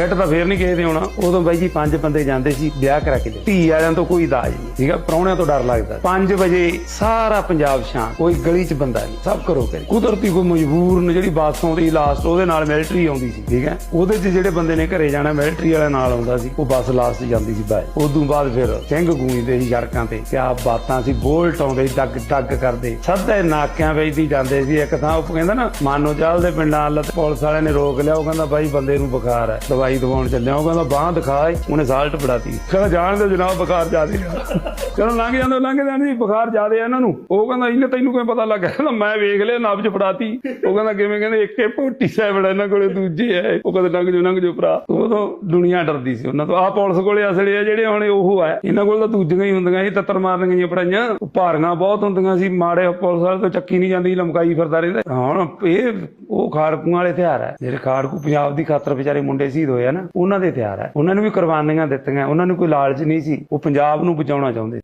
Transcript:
Fit ਤਾਂ ਫੇਰ ਨਹੀਂ ਕਿਸੇ ਦੇ ਹੋਣਾ। ਉਦੋਂ ਬਾਈ ਜੀ ਪੰਜ ਬੰਦੇ ਜਾਂਦੇ ਸੀ, ਵਿਆਹ ਕਰਾ ਕੇ ਧੀ ਵਾਲਿਆਂ ਤੋਂ ਕੋਈ ਦਾਜ ਨਹੀਂ। ਠੀਕਾ ਪ੍ਰਾਹੁਣਿਆਂ ਤੋਂ ਡਰ ਲੱਗਦਾ। 5 ਵਜੇ ਸਾਰਾ ਪੰਜਾਬ ਸ਼ਾਂਤ। ਕੋਈ ਗਲੀ 'ਚ ਬੰਦਾ ਨਹੀਂ। ਸਭ ਕਰੋ ਕਰੇ ਕੁਦਰਤੀ ਕੋਈ ਮਜਬੂਰ ਨੇ, ਜਿਹੜੀ ਬੱਸ ਆਉਂਦੀ ਲਾਸਟ ਉਹਦੇ ਨਾਲ ਮਿਲਟਰੀ ਆਉਂਦੀ ਸੀ। ਠੀਕ ਹੈ ਉਹਦੇ 'ਚ ਜਿਹੜੇ ਬੰਦੇ ਨੇ ਘਰੇ ਜਾਣਾ ਮਿਲਟਰੀ ਵਾਲੇ ਨਾਲ ਆਉਂਦਾ ਸੀ, ਉਹ ਬੱਸ ਲਾਸਟ ਜਾਂਦੀ ਸੀ ਬਾਏ ਉਦੋਂ ਬਾਅਦ ਫਿਰ ਸਿੰਘ ਗੂੰਜਦੇ ਸੀ ਸੜਕਾਂ ਤੇ। ਕਿਆ ਬਾਤਾਂ ਸੀ, ਬੋਲਟ ਆਉਂਦੇ ਸੀ, ਡੱਗ ਡੱਗ ਕਰਦੇ। ਸੱਦੇ ਨਾਕਿਆਂ ਵਿੱਚ ਦੀ ਜਾਂਦੇ ਸੀ। ਇੱਕ ਥਾਂ ਉਹ ਕਹਿੰਦਾ ਨਾ, ਮਾਨੋ ਚਾਲ ਦੇ ਪਿੰਡਾਂ ਵੱਲ ਪੁਲਿਸ ਵਾਲਿਆਂ ਨੇ ਰੋਕ ਲਿਆ। ਉਹ ਕਹਿੰਦਾ ਬਾਈ, ਬੰਦੇ ਨੂੰ ਬੁਖਾਰ ਹੈ ਦਵਾਈ ਦਵਾਉਣ ਚੱਲਿਆ ਉਹ ਕਹਿੰਦਾ, ਬਾਹ ਦਿਖਾਏ ਉਹਨੇ ਸਾਲਟ ਫੜਾਤੀ। ਕਹਿੰਦਾ, ਜਾਣ ਦੇ ਜਨਾਬ, ਬੁਖਾਰ ਜ਼ਿਆਦੇ ਆ। ਚਲੋ ਲੰਘ ਜਾਂਦੇ ਲੰਘ ਜਾਂਦੇ ਸੀ ਬੁਖਾਰ ਜ਼ਿਆਦੇ ਆ ਇਹਨਾਂ ਨੂੰ। ਉਹ ਕਹਿੰਦਾ, ਇਹਨੇ ਤੈਨੂੰ ਕਿਵੇਂ ਪਤਾ ਲੱਗਾ? ਕਹਿੰਦਾ, ਮੈਂ ਵੇਖ ਲਿਆ ਨਬਜ ਫੜਾਤੀ। ਉਹ ਕਹਿੰਦਾ, ਕਿਵੇਂ ਕਹਿੰਦੇ, ਇੱਕੇ ਪੋਟੀ ਸਾਹਿਬ ਇਹਨਾਂ ਕੋਲੇ, ਦੂਜੇ ਆ ਉਹ ਕਹਿੰਦੇ, ਲੰਘ ਜੋ ਲੰਘ ਜੋ ਭਰਾ। ਉਦੋਂ ਦੁਨੀਆ ਡਰਦੀ ਸੀ ਉਹਨਾਂ ਤੋਂ। ਆ ਪੁਲਿਸ ਕੋਲੇ ਅਸਲੇ ਆ ਜਿਹੜੇ ਹੁਣ ਉਹ ਆ। ਇਹਨਾਂ ਕੋਲ ਤਾਂ ਦੂਜੀਆਂ ਹੀ ਹੁੰਦੀਆਂ ਸੀ, ਤੱਤਰ ਮਾਰਨ ਗਈਆਂ ਪੜਾਈਆਂ। ਭਾਰੀਆਂ ਬਹੁਤ ਹੁੰਦੀਆਂ ਸੀ, ਮਾੜੇ ਪੁਲਿਸ ਵਾਲੇ ਤੋਂ ਚੱਕੀ ਨਹੀਂ ਜਾਂਦੀ, ਲਮਕਾਈ ਫਿਰਦਾ ਰਹਿੰਦਾ। ਹੁਣ ਇਹ ਉਹ ਖਾੜਕੂਆਂ ਵਾਲੇ ਹਥਿਆਰ ਹੈ ਜਿਹੜੇ ਖਾੜਕੂ ਪੰਜਾਬ ਦੀ ਖਾਤਰ ਵਿਚਾਰੇ ਮੁੰਡੇ ਸੀ ਸ਼ਹੀਦ ਹੋਏ ਆ ਨਾ, ਉਹਨਾਂ ਦੇ ਤਿਆਰ ਹੈ ਉਹਨਾਂ ਨੂੰ ਵੀ ਕੁਰਬਾਨੀਆਂ ਦਿੱਤੀਆਂ, ਉਹਨਾਂ ਨੂੰ ਕੋਈ ਲਾਲਚ ਨਹੀਂ ਸੀ। ਉਹ ਪੰਜਾਬ ਨੂੰ ਬਚਾਉਣਾ ਚਾਹੁੰਦੇ